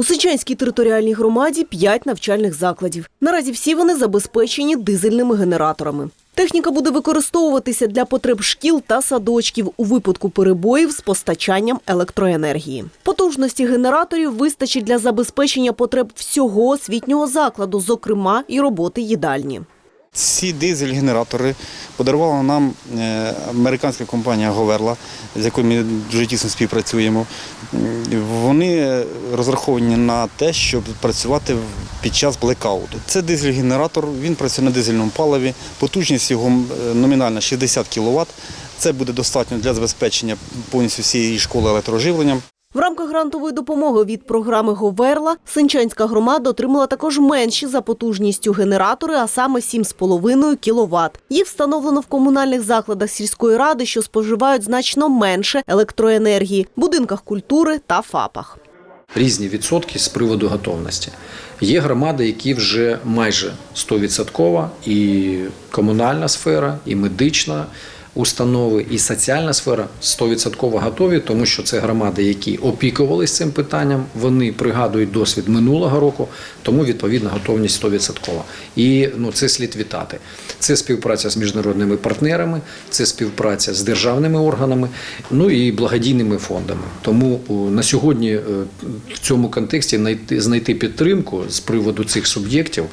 У Сичанській територіальній громаді 5 навчальних закладів. Наразі всі вони забезпечені дизельними генераторами. Техніка буде використовуватися для потреб шкіл та садочків у випадку перебоїв з постачанням електроенергії. Потужності генераторів вистачить для забезпечення потреб всього освітнього закладу, зокрема і роботи їдальні. Ці дизель-генератори подарувала нам е, американська компанія Говерла, з якою ми дуже тісно співпрацюємо. Вони розраховані на те, щоб працювати під час блекауту. Це дизель-генератор, він працює на дизельному паливі, потужність його е, номінальна 60 кВт. Це буде достатньо для забезпечення повністю всієї школи електроживленням. В рамках грантової допомоги від програми Говерла Сенчанська громада отримала також менші за потужністю генератори, а саме 7,5 кВт. Їх встановлено в комунальних закладах сільської ради, що споживають значно менше електроенергії, будинках культури та ФАПах. різні відсотки з приводу готовності. Є громади, які вже майже 100% і комунальна сфера, і медична установи, і соціальна сфера 100% готові, тому що це громади, які опікувалися цим питанням. Вони пригадують досвід минулого року, тому відповідна готовність 100%. І ну, це слід вітати. Це співпраця з міжнародними партнерами, це співпраця з державними органами, ну і благодійними фондами. Тому на сьогодні е, в цьому контексті знайти, знайти підтримку з приводу цих суб'єктів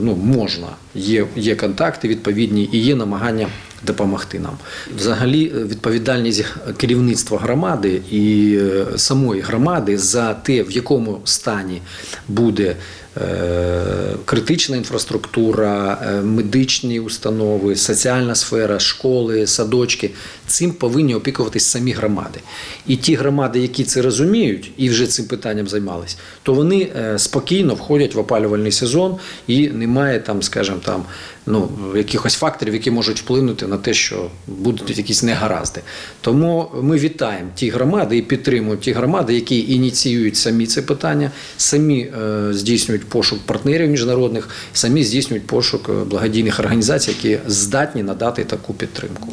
ну, можна. Є, є контакти відповідні і є намагання допомогти нам. Взагалі, е, відповідальність керівництва громади і е, самої громади за те, в якому стані буде е, критична інфраструктура, медичні установи, соціальна сфера, школи, садочки. Цим повинні опікуватись самі громади. І ті громади, які це розуміють і вже цим питанням займались, то вони спокійно входять в опалювальний сезон і немає там, скажімо, там ну якихось факторів, які можуть вплинути на те, що будуть якісь негаразди. Тому ми вітаємо ті громади і підтримуємо ті громади, які ініціюють самі це питання, самі е, здійснюють пошук партнерів міжнародних, самі здійснюють пошук е, благодійних організацій, які здатні надати таку підтримку.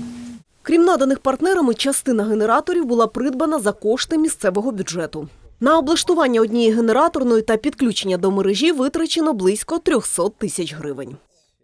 Крім наданих партнерами, частина генераторів була придбана за кошти місцевого бюджету. На облаштування однієї генераторної та підключення до мережі витрачено близько 300 тисяч гривень.